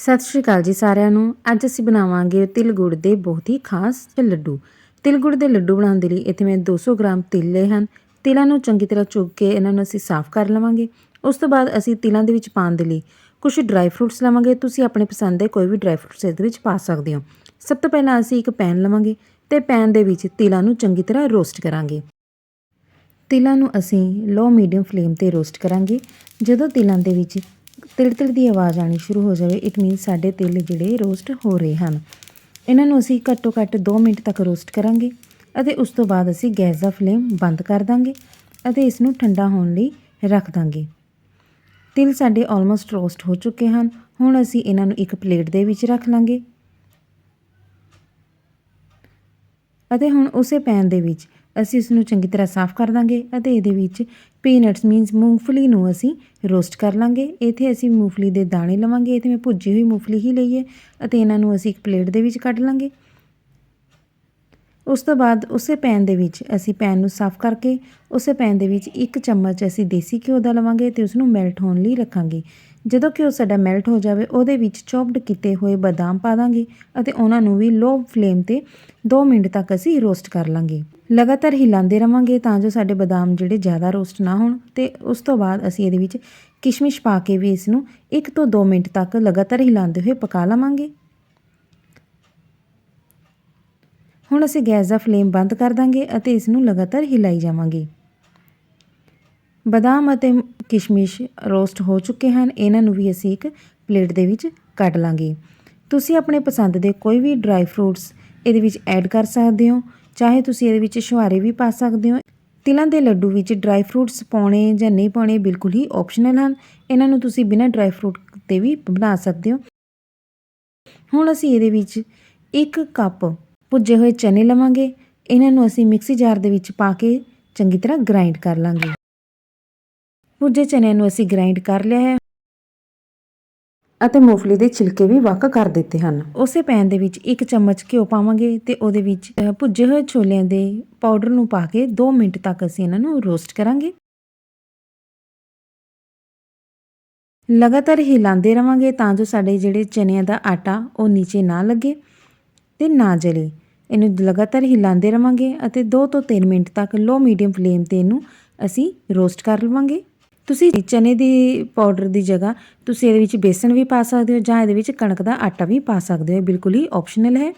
ਸਤਿ ਸ਼੍ਰੀ ਅਕਾਲ ਜੀ ਸਾਰਿਆਂ ਨੂੰ। ਅੱਜ ਅਸੀਂ ਬਣਾਵਾਂਗੇ ਤਿਲ ਗੁੜ ਦੇ ਬਹੁਤ ਹੀ ਖਾਸ ਲੱਡੂ। ਤਿਲ ਗੁੜ ਦੇ ਲੱਡੂ ਬਣਾਉਣ ਦੇ ਲਈ ਇੱਥੇ ਮੈਂ 200 ਗ੍ਰਾਮ ਤਿਲ ਲਏ ਹਨ। ਤਿਲਾਂ ਨੂੰ ਚੰਗੀ ਤਰ੍ਹਾਂ ਚੁੱਕ ਕੇ ਇਹਨਾਂ ਨੂੰ ਅਸੀਂ ਸਾਫ਼ ਕਰ ਲਵਾਂਗੇ। ਉਸ ਤੋਂ ਬਾਅਦ ਅਸੀਂ ਤਿਲਾਂ ਦੇ ਵਿੱਚ ਪਾਉਣ ਦੇ ਲਈ ਕੁਝ ਡਰਾਈ ਫਰੂਟਸ ਲਵਾਂਗੇ। ਤੁਸੀਂ ਆਪਣੇ ਪਸੰਦ ਦੇ ਕੋਈ ਵੀ ਡਰਾਈ ਫਰੂਟਸ ਇਹਦੇ ਵਿੱਚ ਪਾ ਸਕਦੇ ਹੋ। ਸਭ ਤੋਂ ਪਹਿਲਾਂ ਅਸੀਂ ਇੱਕ ਪੈਨ ਲਵਾਂਗੇ ਤੇ ਪੈਨ ਦੇ ਵਿੱਚ ਤਿਲਾਂ ਨੂੰ ਚੰਗੀ ਤਰ੍ਹਾਂ ਰੋਸਟ ਕਰਾਂਗੇ। ਤਿਲਾਂ ਨੂੰ ਅਸੀਂ ਲੋ ਮੀਡੀਅਮ ਫਲੇਮ ਤੇ ਰੋਸਟ ਕਰਾਂਗੇ। ਜਦੋਂ ਤਿਲਾਂ ਦੇ ਵਿੱਚ ਤਿਲ ਤਿਲ ਦੀ ਆਵਾਜ਼ ਆਣੀ ਸ਼ੁਰੂ ਹੋ ਜਾਵੇ ਇਟ ਮੀਨਸ ਸਾਡੇ ਤਿਲ ਜਿਹੜੇ ਰੋਸਟ ਹੋ ਰਹੇ ਹਨ। ਇਹਨਾਂ ਨੂੰ ਅਸੀਂ ਘੱਟੋ ਘੱਟ 2 ਮਿੰਟ ਤੱਕ ਰੋਸਟ ਕਰਾਂਗੇ ਅਤੇ ਉਸ ਤੋਂ ਬਾਅਦ ਅਸੀਂ ਗੈਸ ਦਾ ਫਲੇਮ ਬੰਦ ਕਰ ਦਾਂਗੇ ਅਤੇ ਇਸ ਨੂੰ ਠੰਡਾ ਹੋਣ ਲਈ ਰੱਖ ਦਾਂਗੇ। ਤਿਲ ਸਾਡੇ ਆਲਮੋਸਟ ਰੋਸਟ ਹੋ ਚੁੱਕੇ ਹਨ। ਹੁਣ ਅਸੀਂ ਇਹਨਾਂ ਨੂੰ ਇੱਕ ਪਲੇਟ ਦੇ ਵਿੱਚ ਰੱਖ ਲਾਂਗੇ। ਅਤੇ ਹੁਣ ਉਸੇ ਪੈਨ ਦੇ ਵਿੱਚ ਅਸੀਂ ਇਸ ਨੂੰ ਚੰਗੀ ਤਰ੍ਹਾਂ ਸਾਫ਼ ਕਰ ਦਾਂਗੇ ਅਤੇ ਇਹਦੇ ਵਿੱਚ ਪੀਨਟਸ ਮੀਨਸ ਮੂੰਗਫਲੀ ਨੂੰ ਅਸੀਂ ਰੋਸਟ ਕਰ ਲਾਂਗੇ। ਇੱਥੇ ਅਸੀਂ ਮੂੰਗਫਲੀ ਦੇ ਦਾਣੇ ਲਵਾਂਗੇ। ਇੱਥੇ ਮੈਂ ਭੁੱਜੀ ਹੋਈ ਮੂੰਗਫਲੀ ਹੀ ਲਈ ਹੈ ਅਤੇ ਇਹਨਾਂ ਨੂੰ ਅਸੀਂ ਇੱਕ ਪਲੇਟ ਦੇ ਵਿੱਚ ਕੱਢ ਲਾਂਗੇ। ਉਸ ਤੋਂ ਬਾਅਦ ਉਸੇ ਪੈਨ ਦੇ ਵਿੱਚ ਅਸੀਂ ਪੈਨ ਨੂੰ ਸਾਫ਼ ਕਰਕੇ ਉਸੇ ਪੈਨ ਦੇ ਵਿੱਚ ਇੱਕ ਚਮਚ ਅਸੀਂ ਦੇਸੀ ਘਿਓ ਦਾ ਲਵਾਂਗੇ ਤੇ ਉਸ ਨੂੰ ਮੈਲਟ ਹੋਣ ਲਈ ਰੱਖਾਂਗੇ। ਜਦੋਂ ਘਿਓ ਸਾਡਾ ਮੈਲਟ ਹੋ ਜਾਵੇ, ਉਹਦੇ ਵਿੱਚ ਚੌਪਡ ਕੀਤੇ ਹੋਏ ਬਦਾਮ ਪਾ ਦਾਂਗੇ ਅਤੇ ਉਹਨਾਂ ਨੂੰ ਵੀ ਲੋ ਫਲੇਮ ਤੇ 2 ਮਿੰਟ ਤੱਕ ਅਸੀਂ ਰੋਸਟ ਕਰ ਲਾਂਗੇ। ਲਗਾਤਾਰ ਹਿਲਾਉਂਦੇ ਰਵਾਂਗੇ ਤਾਂ ਜੋ ਸਾਡੇ ਬਦਾਮ ਜਿਹੜੇ ਜ਼ਿਆਦਾ ਰੋਸਟ ਨਾ ਹੋਣ ਤੇ ਉਸ ਤੋਂ ਬਾਅਦ ਅਸੀਂ ਇਹਦੇ ਵਿੱਚ ਕਿਸ਼ਮਿਸ਼ ਪਾ ਕੇ ਵੀ ਇਸ ਨੂੰ 1 ਤੋਂ 2 ਮਿੰਟ ਤੱਕ ਲਗਾਤਾਰ ਹਿਲਾਉਂਦੇ ਹੋਏ ਪਕਾ ਲਵਾਂਗੇ। ਹੁਣ ਅਸੀਂ ਗੈਸ ਦਾ ਫਲੇਮ ਬੰਦ ਕਰ ਦਾਂਗੇ ਅਤੇ ਇਸ ਨੂੰ ਲਗਾਤਾਰ ਹਿਲਾਈ ਜਾਵਾਂਗੇ। ਬਦਾਮ ਅਤੇ ਕਿਸ਼ਮਿਸ਼ ਰੋਸਟ ਹੋ ਚੁੱਕੇ ਹਨ, ਇਹਨਾਂ ਨੂੰ ਵੀ ਅਸੀਂ ਇੱਕ ਪਲੇਟ ਦੇ ਵਿੱਚ ਕੱਢ ਲਾਂਗੇ। ਤੁਸੀਂ ਆਪਣੇ ਪਸੰਦ ਦੇ ਕੋਈ ਵੀ ਡਰਾਈ ਫਰੂਟਸ ਇਹਦੇ ਵਿੱਚ ਐਡ ਕਰ ਸਕਦੇ ਹੋ। ਚਾਹੇ ਤੁਸੀਂ ਇਹਦੇ ਵਿੱਚ ਛੁਹਾਰੇ ਵੀ ਪਾ ਸਕਦੇ ਹੋ। ਤਿਲਾਂ ਦੇ ਲੱਡੂ ਵਿੱਚ ਡਰਾਈ ਫਰੂਟਸ ਪਾਉਣੇ ਜਾਂ ਨਹੀਂ ਪਾਉਣੇ ਬਿਲਕੁਲ ਹੀ ਆਪਸ਼ਨਲ ਹਨ। ਇਹਨਾਂ ਨੂੰ ਤੁਸੀਂ ਬਿਨਾਂ ਡਰਾਈ ਫਰੂਟ ਤੇ ਵੀ ਬਣਾ ਸਕਦੇ ਹੋ। ਹੁਣ ਅਸੀਂ ਇਹਦੇ ਵਿੱਚ ਇੱਕ ਕੱਪ ਭੁੱਜੇ ਹੋਏ ਚਨੇ ਲਵਾਂਗੇ। ਇਹਨਾਂ ਨੂੰ ਅਸੀਂ ਮਿਕਸੀ ਜਾਰ ਦੇ ਵਿੱਚ ਪਾ ਕੇ ਚੰਗੀ ਤਰ੍ਹਾਂ ਗ੍ਰਾਈਂਡ ਕਰ ਲਾਂਗੇ। ਭੁੱਜੇ ਚਨਿਆਂ ਨੂੰ ਅਸੀਂ ਗ੍ਰਾਈਂਡ ਕਰ ਲਿਆ ਹੈ। ਅਤੇ ਮੂੰਗਫਲੀ ਦੇ ਛਿਲਕੇ ਵੀ ਵੱਖ ਕਰ ਦਿੱਤੇ ਹਨ। ਉਸੇ ਪੈਨ ਦੇ ਵਿੱਚ ਇੱਕ ਚਮਚ ਘਿਓ ਪਾਵਾਂਗੇ ਤੇ ਉਹਦੇ ਵਿੱਚ ਭੁੱਜੇ ਹੋਏ ਛੋਲਿਆਂ ਦੇ ਪਾਊਡਰ ਨੂੰ ਪਾ ਕੇ 2 ਮਿੰਟ ਤੱਕ ਅਸੀਂ ਇਹਨਾਂ ਨੂੰ ਰੋਸਟ ਕਰਾਂਗੇ। ਲਗਾਤਾਰ ਹਿਲਾਉਂਦੇ ਰਵਾਂਗੇ ਤਾਂ ਜੋ ਸਾਡੇ ਜਿਹੜੇ ਚਨਿਆਂ ਦਾ ਆਟਾ, ਉਹ ਨੀਚੇ ਨਾ ਲੱਗੇ ਤੇ ਨਾ ਜਲੇ। ਇਹਨੂੰ ਲਗਾਤਾਰ ਹਿਲਾਉਂਦੇ ਰਵਾਂਗੇ ਅਤੇ 2 ਤੋਂ 3 ਮਿੰਟ ਤੱਕ ਲੋ ਮੀਡੀਅਮ ਫਲੇਮ ਤੇ ਇਹਨੂੰ ਅਸੀਂ ਰੋਸਟ ਕਰ ਲਵਾਂਗੇ। ਤੁਸੀਂ ਚਨੇ ਦੀ ਪਾਊਡਰ ਦੀ ਜਗ੍ਹਾ ਤੁਸੀਂ ਇਹਦੇ ਵਿੱਚ ਬੇਸਣ ਵੀ ਪਾ ਸਕਦੇ ਹੋ ਜਾਂ ਇਹਦੇ ਵਿੱਚ ਕਣਕ ਦਾ ਆਟਾ ਵੀ ਪਾ ਸਕਦੇ ਹੋ। ਬਿਲਕੁਲ ਹੀ ਆਪਸ਼ਨਲ ਹੈ।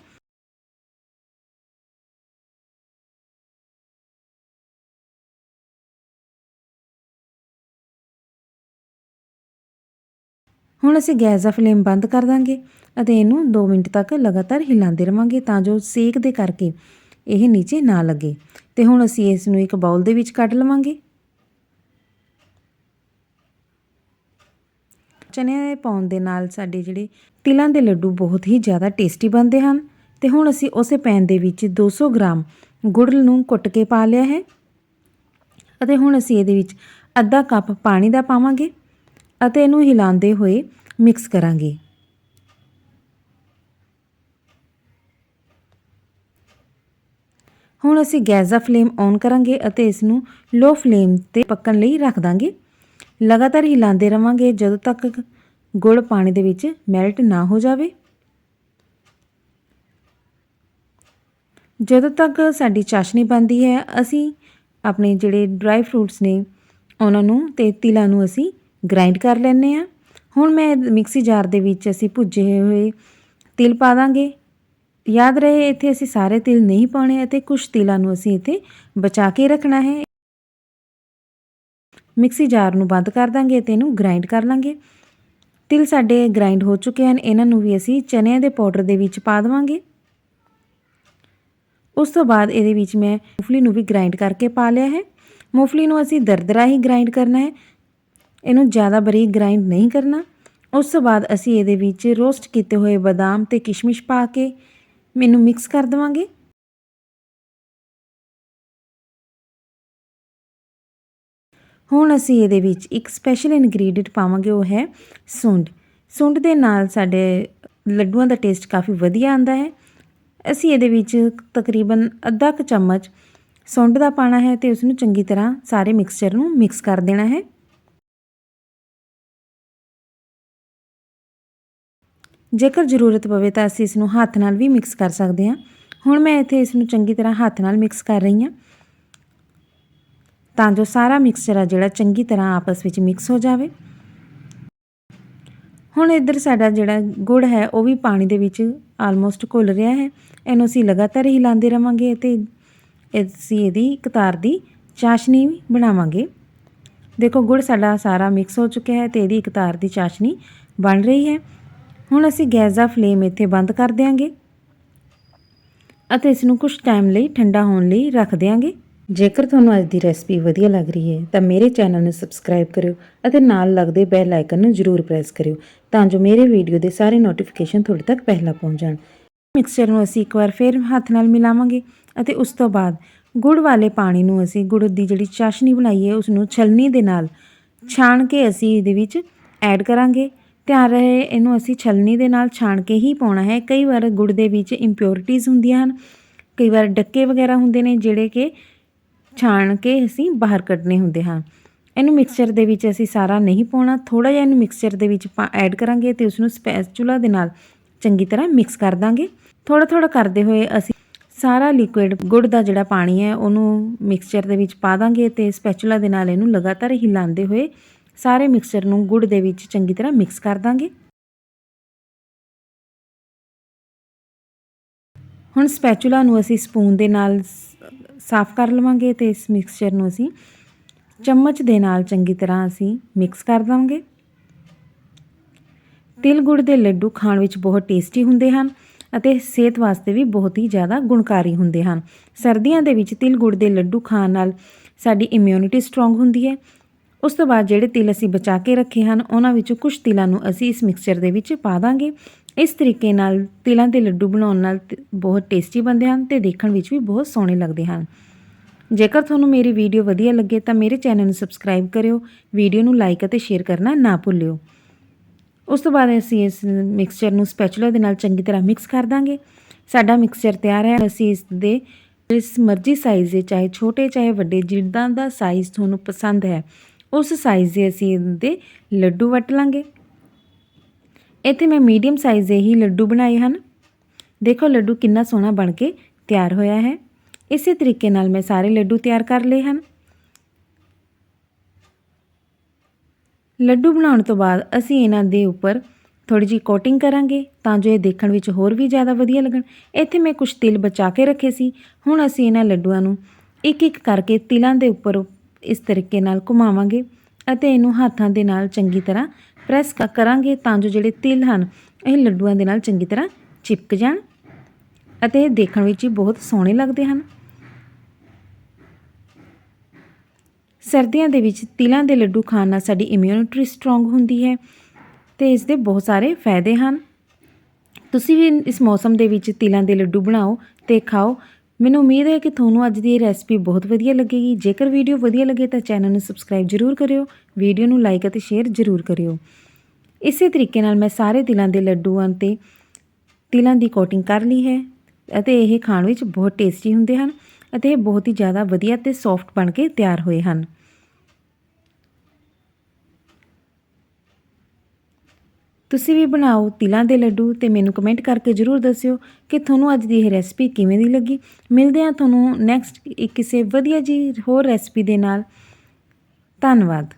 ਹੁਣ ਅਸੀਂ ਗੈਸ ਦਾ ਫਲੇਮ ਬੰਦ ਕਰ ਦਾਂਗੇ ਅਤੇ ਇਹਨੂੰ 2 ਮਿੰਟ ਤੱਕ ਲਗਾਤਾਰ ਹਿਲਾਉਂਦੇ ਰਵਾਂਗੇ ਤਾਂ ਜੋ ਸੇਕ ਦੇ ਕਰਕੇ ਇਹ ਨੀਚੇ ਨਾ ਲੱਗੇ। ਤੇ ਹੁਣ ਅਸੀਂ ਇਸ ਨੂੰ ਇੱਕ ਬਾਉਲ ਦੇ ਵਿੱਚ ਕੱਢ ਲਵਾਂਗੇ। ਚਨਿਆਂ ਦੇ ਪਾਉਣ ਦੇ ਨਾਲ ਸਾਡੇ ਜਿਹੜੇ ਤਿਲਾਂ ਦੇ ਲੱਡੂ ਬਹੁਤ ਹੀ ਜ਼ਿਆਦਾ ਟੇਸਟੀ ਬਣਦੇ ਹਨ। ਤੇ ਹੁਣ ਅਸੀਂ ਉਸੇ ਪੈਨ ਦੇ ਵਿੱਚ 200 ਗ੍ਰਾਮ ਗੁੜ ਨੂੰ ਕੁੱਟ ਕੇ ਪਾ ਲਿਆ ਹੈ। ਅਤੇ ਹੁਣ ਅਸੀਂ ਇਹਦੇ ਵਿੱਚ ਅੱਧਾ ਕੱਪ ਪਾਣੀ ਦਾ ਪਾਵਾਂਗੇ ਅਤੇ ਇਹਨੂੰ ਹਿਲਾਉਂਦੇ ਹੋਏ ਮਿਕਸ ਕਰਾਂਗੇ। ਹੁਣ ਅਸੀਂ ਗੈਸ ਦਾ ਫਲੇਮ ਔਨ ਕਰਾਂਗੇ ਅਤੇ ਇਸ ਨੂੰ ਲੋ ਫਲੇਮ ਤੇ ਪੱਕਣ ਲਈ ਰੱਖ ਦਾਂਗੇ। ਲਗਾਤਾਰ ਹਿਲਾਉਂਦੇ ਰਵਾਂਗੇ ਜਦੋਂ ਤੱਕ ਗੁੜ ਪਾਣੀ ਦੇ ਵਿੱਚ ਮੈਲਟ ਨਾ ਹੋ ਜਾਵੇ। ਜਦੋਂ ਤੱਕ ਸਾਡੀ ਚਾਸ਼ਨੀ ਬਣਦੀ ਹੈ, ਅਸੀਂ ਆਪਣੇ ਜਿਹੜੇ ਡਰਾਈ ਫਰੂਟਸ ਨੇ, ਉਹਨਾਂ ਨੂੰ ਤੇ ਤਿਲਾਂ ਨੂੰ ਅਸੀਂ ਗ੍ਰਾਈਂਡ ਕਰ ਲੈਂਦੇ ਆ ਹੁਣ ਮੈਂ ਮਿਕਸੀ ਜਾਰ ਦੇ ਵਿੱਚ ਅਸੀਂ ਭੁੱਜੇ ਹੋਏ ਤਿਲ ਪਾ ਦਾਂਗੇ। ਯਾਦ ਰਹੇ, ਇੱਥੇ ਅਸੀਂ ਸਾਰੇ ਤਿਲ ਨਹੀਂ ਪਾਉਣੇ ਅਤੇ ਕੁਝ ਤਿਲਾਂ ਨੂੰ ਅਸੀਂ ਇੱਥੇ ਬਚਾ ਕੇ ਰੱਖਣਾ ਹੈ। ਮਿਕਸੀ ਜਾਰ ਨੂੰ ਬੰਦ ਕਰ ਦਾਂਗੇ ਤੇ ਇਹਨੂੰ ਗ੍ਰਾਈਂਡ ਕਰ ਲਾਂਗੇ। ਤਿਲ ਸਾਡੇ ਗ੍ਰਾਈਂਡ ਹੋ ਚੁੱਕੇ ਹਨ। ਇਹਨਾਂ ਨੂੰ ਵੀ ਅਸੀਂ ਚਨਿਆਂ ਦੇ ਪਾਊਡਰ ਦੇ ਵਿੱਚ ਪਾ ਦੇਵਾਂਗੇ। ਉਸ ਤੋਂ ਬਾਅਦ ਇਹਦੇ ਵਿੱਚ ਮੈਂ ਮੂੰਗਫਲੀ ਨੂੰ ਵੀ ਗ੍ਰਾਈਂਡ ਕਰਕੇ ਪਾ ਲਿਆ ਹੈ। ਮੂੰਗਫਲੀ ਨੂੰ ਅਸੀਂ ਦਰਦਰਾ ਹੀ ਗ੍ਰਾਈਂਡ ਕਰਨਾ ਹੈ। ਇਹਨੂੰ ਜ਼ਿਆਦਾ ਬਰੀਕ ਗ੍ਰਾਈਂਡ ਨਹੀਂ ਕਰਨਾ। ਉਸ ਤੋਂ ਬਾਅਦ ਅਸੀਂ ਇਹਦੇ ਵਿੱਚ ਰੋਸਟ ਕੀਤੇ ਹੋਏ ਬਦਾਮ ਤੇ ਕਿਸ਼ਮਿਸ਼ ਪਾ ਕੇ ਮੈਨੂੰ ਮਿਕਸ ਕਰ ਦੇਵਾਂਗੇ। ਹੁਣ ਅਸੀਂ ਇਹਦੇ ਵਿੱਚ ਇੱਕ ਸਪੈਸ਼ਲ ਇਨਗਰੀਡੀਅੰਟ ਪਾਵਾਂਗੇ, ਉਹ ਹੈ ਸੁੰਡ। ਸੁੰਡ ਦੇ ਨਾਲ ਸਾਡੇ ਲੱਡੂਆਂ ਦਾ ਟੇਸਟ ਕਾਫੀ ਵਧੀਆ ਆਂਦਾ ਹੈ। ਅਸੀਂ ਇਹਦੇ ਵਿੱਚ ਤਕਰੀਬਨ ਅੱਧਾ ਕੁ ਚਮਚ ਸੁੰਡ ਦਾ ਪਾਣਾ ਹੈ ਤੇ ਉਸ ਨੂੰ ਚੰਗੀ ਤਰ੍ਹਾਂ ਸਾਰੇ ਮਿਕਸਚਰ ਨੂੰ ਮਿਕਸ ਕਰ ਦੇਣਾ ਹੈ। ਜੇਕਰ ਜ਼ਰੂਰਤ ਪਵੇ ਤਾਂ ਅਸੀਂ ਇਸ ਨੂੰ ਹੱਥ ਨਾਲ ਵੀ ਮਿਕਸ ਕਰ ਸਕਦੇ ਹਾਂ। ਹੁਣ ਮੈਂ ਇੱਥੇ ਇਸ ਨੂੰ ਚੰਗੀ ਤਰ੍ਹਾਂ ਹੱਥ ਨਾਲ ਮਿਕਸ ਕਰ ਰਹੀ ਹਾਂ। ਤਾਂ ਜੋ ਸਾਰਾ ਮਿਕਸਚਰ ਆ ਜਿਹੜਾ ਚੰਗੀ ਤਰ੍ਹਾਂ ਆਪਸ ਵਿੱਚ ਮਿਕਸ ਹੋ ਜਾਵੇ। ਹੁਣ ਇੱਧਰ ਸਾਡਾ ਜਿਹੜਾ ਗੁੜ ਹੈ, ਉਹ ਵੀ ਪਾਣੀ ਦੇ ਵਿੱਚ ਆਲਮੋਸਟ ਘੁਲ ਰਿਹਾ ਹੈ। ਇਹਨੂੰ ਅਸੀਂ ਲਗਾਤਾਰ ਹਿਲਾਉਂਦੇ ਰਵਾਂਗੇ ਤੇ ਅਸੀਂ ਇਹਦੀ ਕਤਾਰ ਦੀ ਚਾਸ਼ਨੀ ਵੀ ਬਣਾਵਾਂਗੇ। ਦੇਖੋ, ਗੁੜ ਸਾਡਾ ਸਾਰਾ ਮਿਕਸ ਹੋ ਚੁੱਕਿਆ ਹੈ ਤੇ ਇਹਦੀ ਇੱਕ ਤਾਰ ਦੀ ਚਾਸ਼ਨੀ ਬਣ ਰਹੀ ਹੈ। ਹੁਣ ਅਸੀਂ ਗੈਸ ਦਾ ਫਲੇਮ ਇੱਥੇ ਬੰਦ ਕਰ ਦਿਆਂਗੇ ਅਤੇ ਇਸ ਨੂੰ ਕੁਝ ਟਾਈਮ ਲਈ ਠੰਡਾ ਹੋਣ ਲਈ ਰੱਖ ਦਿਆਂਗੇ। ਜੇਕਰ ਤੁਹਾਨੂੰ ਅੱਜ ਦੀ ਰੈਸਪੀ ਵਧੀਆ ਲੱਗ ਰਹੀ ਹੈ, ਤਾਂ ਮੇਰੇ ਚੈਨਲ ਨੂੰ ਸਬਸਕ੍ਰਾਈਬ ਕਰਿਓ ਅਤੇ ਨਾਲ ਲੱਗਦੇ ਬੈਲ ਆਈਕਨ ਨੂੰ ਜ਼ਰੂਰ ਪ੍ਰੈਸ ਕਰਿਓ, ਤਾਂ ਜੋ ਮੇਰੇ ਵੀਡੀਓ ਦੇ ਸਾਰੇ ਨੋਟੀਫਿਕੇਸ਼ਨ ਤੁਹਾਡੇ ਤੱਕ ਪਹਿਲਾਂ ਪਹੁੰਚ ਜਾਣ। ਮਿਕਸਚਰ ਨੂੰ ਅਸੀਂ ਇੱਕ ਵਾਰ ਫਿਰ ਹੱਥ ਨਾਲ ਮਿਲਾਵਾਂਗੇ ਅਤੇ ਉਸ ਤੋਂ ਬਾਅਦ ਗੁੜ ਵਾਲੇ ਪਾਣੀ ਨੂੰ ਅਸੀਂ ਗੁੜ ਦੀ ਜਿਹੜੀ ਚਾਸ਼ਨੀ ਬਣਾਈ ਹੈ ਉਸ ਨੂੰ ਛਲਨੀ ਦੇ ਨਾਲ ਛਾਣ ਕੇ ਅਸੀਂ ਇਹਦੇ ਵਿੱਚ ਐਡ ਕਰਾਂਗੇ। ਧਿਆਨ ਰਹੇ ਇਹਨੂੰ ਅਸੀਂ ਛਲਨੀ ਦੇ ਨਾਲ ਛਾਣ ਕੇ ਹੀ ਪਾਉਣਾ ਹੈ। ਕਈ ਵਾਰ ਗੁੜ ਦੇ ਵਿੱਚ ਇੰਪਿਉਰਿਟੀਜ਼ ਹੁੰਦੀਆਂ ਹਨ, ਕਈ ਵਾਰ ਡੱਕੇ ਵਗੈਰਾ ਹੁੰਦੇ ਨੇ, ਜਿਹੜੇ ਕਿ ਛਾਣ ਕੇ ਅਸੀਂ ਬਾਹਰ ਕੱਢਨੇ ਹੁੰਦੇ ਹਨ ਇਹਨੂੰ ਮਿਕਸਚਰ ਦੇ ਵਿੱਚ ਅਸੀਂ ਸਾਰਾ ਨਹੀਂ ਪਾਉਣਾ। ਥੋੜਾ ਜਿਹਾ ਇਹਨੂੰ ਮਿਕਸਚਰ ਦੇ ਵਿੱਚ ਐਡ ਕਰਾਂਗੇ ਤੇ ਉਸ ਨੂੰ ਸਪੈਚੂਲਾ ਦੇ ਨਾਲ ਚੰਗੀ ਤਰ੍ਹਾਂ ਮਿਕਸ ਕਰ ਦਾਂਗੇ। ਥੋੜਾ ਥੋੜਾ ਕਰਦੇ ਹੋਏ ਅਸੀਂ ਸਾਰਾ ਲਿਕੁਇਡ ਗੁੜ ਦਾ ਜਿਹੜਾ ਪਾਣੀ ਹੈ, ਉਹਨੂੰ ਮਿਕਸਚਰ ਦੇ ਵਿੱਚ ਪਾ ਦਾਂਗੇ ਤੇ ਸਪੈਚੂਲਾ ਦੇ ਨਾਲ ਇਹਨੂੰ ਲਗਾਤਾਰ ਹਿਲਾਉਂਦੇ ਹੋਏ ਸਾਰੇ ਮਿਕਸਚਰ ਨੂੰ ਗੁੜ ਦੇ ਵਿੱਚ ਚੰਗੀ ਤਰ੍ਹਾਂ ਮਿਕਸ ਕਰ ਦਾਂਗੇ। ਹੁਣ ਸਪੈਚੂਲਾ ਨੂੰ ਅਸੀਂ ਸਪੂਨ ਦੇ ਨਾਲ ਸਾਫ਼ ਕਰ ਲਵਾਂਗੇ ਤੇ ਇਸ ਮਿਕਸਚਰ ਨੂੰ ਅਸੀਂ ਚਮਚ ਦੇ ਨਾਲ ਚੰਗੀ ਤਰ੍ਹਾਂ ਅਸੀਂ ਮਿਕਸ ਕਰ ਦਾਂਗੇ ਤਿਲ ਗੁੜ ਦੇ ਲੱਡੂ ਖਾਣ ਵਿੱਚ ਬਹੁਤ ਟੇਸਟੀ ਹੁੰਦੇ ਹਨ ਅਤੇ ਸਿਹਤ ਵਾਸਤੇ ਵੀ ਬਹੁਤ ਹੀ ਜ਼ਿਆਦਾ ਗੁਣਕਾਰੀ ਹੁੰਦੇ ਹਨ। ਸਰਦੀਆਂ ਦੇ ਵਿੱਚ ਤਿਲ ਗੁੜ ਦੇ ਲੱਡੂ ਖਾਣ ਨਾਲ ਸਾਡੀ ਇਮਿਊਨਿਟੀ ਸਟਰੋਂਗ ਹੁੰਦੀ ਹੈ। ਉਸ ਤੋਂ ਬਾਅਦ ਜਿਹੜੇ ਤਿਲ ਅਸੀਂ ਬਚਾ ਕੇ ਰੱਖੇ ਹਨ, ਉਹਨਾਂ ਵਿੱਚੋਂ ਕੁਝ ਤਿਲਾਂ ਨੂੰ ਅਸੀਂ ਇਸ ਮਿਕਸਚਰ ਦੇ ਵਿੱਚ ਪਾ ਦਾਂਗੇ। ਇਸ ਤਰੀਕੇ ਨਾਲ ਤਿਲਾਂ ਦੇ ਲੱਡੂ ਬਣਾਉਣ ਨਾਲ ਬਹੁਤ ਟੇਸਟੀ ਬਣਦੇ ਹਨ ਤੇ ਦੇਖਣ ਵਿੱਚ ਵੀ ਬਹੁਤ ਸੋਹਣੇ ਲੱਗਦੇ ਹਨ। ਜੇਕਰ ਤੁਹਾਨੂੰ ਮੇਰੀ ਵੀਡੀਓ ਵਧੀਆ ਲੱਗੇ ਤਾਂ ਮੇਰੇ ਚੈਨਲ ਨੂੰ ਸਬਸਕ੍ਰਾਈਬ ਕਰਿਓ ਵੀਡੀਓ ਨੂੰ ਲਾਈਕ ਅਤੇ ਸ਼ੇਅਰ ਕਰਨਾ ਨਾ ਭੁੱਲਿਓ। ਉਸ ਤੋਂ ਬਾਅਦ ਅਸੀਂ ਇਸ ਮਿਕਸਚਰ ਨੂੰ ਸਪੈਚੂਲਾ ਦੇ ਨਾਲ ਚੰਗੀ ਤਰ੍ਹਾਂ ਮਿਕਸ ਕਰ ਦਾਂਗੇ। ਸਾਡਾ ਮਿਕਸਚਰ ਤਿਆਰ ਹੈ, ਅਸੀਂ ਇਸ ਦੇ, ਜਿਸ ਮਰਜ਼ੀ ਸਾਈਜ਼ ਦੇ, ਚਾਹੇ ਛੋਟੇ, ਚਾਹੇ ਵੱਡੇ, ਜਿੱਦਾਂ ਦਾ ਸਾਈਜ਼ ਤੁਹਾਨੂੰ ਪਸੰਦ ਹੈ, ਉਸ ਸਾਈਜ਼ ਦੇ ਅਸੀਂ ਇਹਦੇ ਲੱਡੂ ਵੱਟ ਲਾਂਗੇ। ਇੱਥੇ ਮੈਂ ਮੀਡੀਅਮ ਸਾਈਜ਼ ਦੇ ਹੀ ਲੱਡੂ ਬਣਾਏ ਹਨ। ਦੇਖੋ, ਲੱਡੂ ਕਿੰਨਾ ਸੋਹਣਾ ਬਣ ਕੇ ਤਿਆਰ ਹੋਇਆ ਹੈ। ਇਸੇ ਤਰੀਕੇ ਨਾਲ ਮੈਂ ਸਾਰੇ ਲੱਡੂ ਤਿਆਰ ਕਰ ਲਏ ਹਨ। ਲੱਡੂ ਬਣਾਉਣ ਤੋਂ ਬਾਅਦ ਅਸੀਂ ਇਹਨਾਂ ਦੇ ਉੱਪਰ ਥੋੜੀ ਜਿਹੀ ਕੋਟਿੰਗ ਕਰਾਂਗੇ ਤਾਂ ਜੋ ਇਹ ਦੇਖਣ ਵਿੱਚ ਹੋਰ ਵੀ ਜ਼ਿਆਦਾ ਵਧੀਆ ਲੱਗਣ। ਇੱਥੇ ਮੈਂ ਕੁਝ ਤਿਲ ਬਚਾ ਕੇ ਰੱਖੇ ਸੀ। ਹੁਣ ਅਸੀਂ ਇਹਨਾਂ ਲੱਡੂਆਂ ਨੂੰ ਇੱਕ ਇੱਕ ਕਰਕੇ ਤਿਲਾਂ ਦੇ ਉੱਪਰ ਇਸ ਤਰੀਕੇ ਨਾਲ ਘੁਮਾਵਾਂਗੇ ਅਤੇ ਇਹਨੂੰ ਹੱਥਾਂ ਦੇ ਨਾਲ ਚੰਗੀ ਤਰ੍ਹਾਂ ਪ੍ਰੈਸ ਕਰਾਂਗੇ ਤਾਂ ਜੋ ਜਿਹੜੇ ਤਿਲ ਹਨ, ਇਹ ਲੱਡੂਆਂ ਦੇ ਨਾਲ ਚੰਗੀ ਤਰ੍ਹਾਂ ਚਿਪਕ ਜਾਣ ਅਤੇ ਇਹ ਦੇਖਣ ਵਿੱਚ ਹੀ ਬਹੁਤ ਸੋਹਣੇ ਲੱਗਦੇ ਹਨ। ਸਰਦੀਆਂ ਦੇ ਵਿੱਚ ਤਿਲਾਂ ਦੇ ਲੱਡੂ ਖਾਣ ਨਾਲ ਸਾਡੀ ਇਮਿਊਨਿਟੀ ਸਟਰੋਂਗ ਹੁੰਦੀ ਹੈ ਤੇ ਇਸ ਦੇ ਬਹੁਤ ਸਾਰੇ ਫਾਇਦੇ ਹਨ। ਤੁਸੀਂ ਵੀ ਇਸ ਮੌਸਮ ਦੇ ਵਿੱਚ ਤਿਲਾਂ ਦੇ ਲੱਡੂ ਬਣਾਓ ਤੇ ਖਾਓ। ਮੈਨੂੰ ਉਮੀਦ ਹੈ ਕਿ ਤੁਹਾਨੂੰ ਅੱਜ ਦੀ ਇਹ ਰੈਸਪੀ ਬਹੁਤ ਵਧੀਆ ਲੱਗੇਗੀ। ਜੇਕਰ ਵੀਡੀਓ ਵਧੀਆ ਲੱਗੇ ਤਾਂ ਚੈਨਲ ਨੂੰ ਸਬਸਕ੍ਰਾਈਬ ਜ਼ਰੂਰ ਕਰਿਓ ਵੀਡੀਓ ਨੂੰ ਲਾਈਕ ਅਤੇ ਸ਼ੇਅਰ ਜ਼ਰੂਰ ਕਰਿਓ। ਇਸੇ ਤਰੀਕੇ ਨਾਲ ਮੈਂ ਸਾਰੇ ਤਿਲਾਂ ਦੇ ਲੱਡੂਆਂ ਤੇ ਤਿਲਾਂ ਦੀ ਕੋਟਿੰਗ ਕਰ ਲਈ ਹੈ ਅਤੇ ਇਹ ਖਾਣ ਵਿੱਚ ਬਹੁਤ ਟੇਸਟੀ ਹੁੰਦੇ ਹਨ ਅਤੇ ਇਹ ਬਹੁਤ ਹੀ ਜ਼ਿਆਦਾ ਵਧੀਆ ਤੇ ਸੌਫਟ ਬਣ ਕੇ ਤਿਆਰ ਹੋਏ ਹਨ। ਤੁਸੀਂ ਵੀ ਬਣਾਓ ਤਿਲਾਂ ਦੇ ਲੱਡੂ ਤੇ ਮੈਨੂੰ ਕਮੈਂਟ ਕਰਕੇ ਜਰੂਰ ਦੱਸਿਓ ਕਿ ਤੁਹਾਨੂੰ ਅੱਜ ਦੀ ਇਹ ਰੈਸਪੀ ਕਿਵੇਂ ਦੀ ਲੱਗੀ। ਮਿਲਦੇ ਹਾਂ ਤੁਹਾਨੂੰ ਨੈਕਸਟ ਕਿਸੇ ਵਧੀਆ ਜੀ ਹੋਰ ਰੈਸਪੀ ਦੇ ਨਾਲ। ਧੰਨਵਾਦ।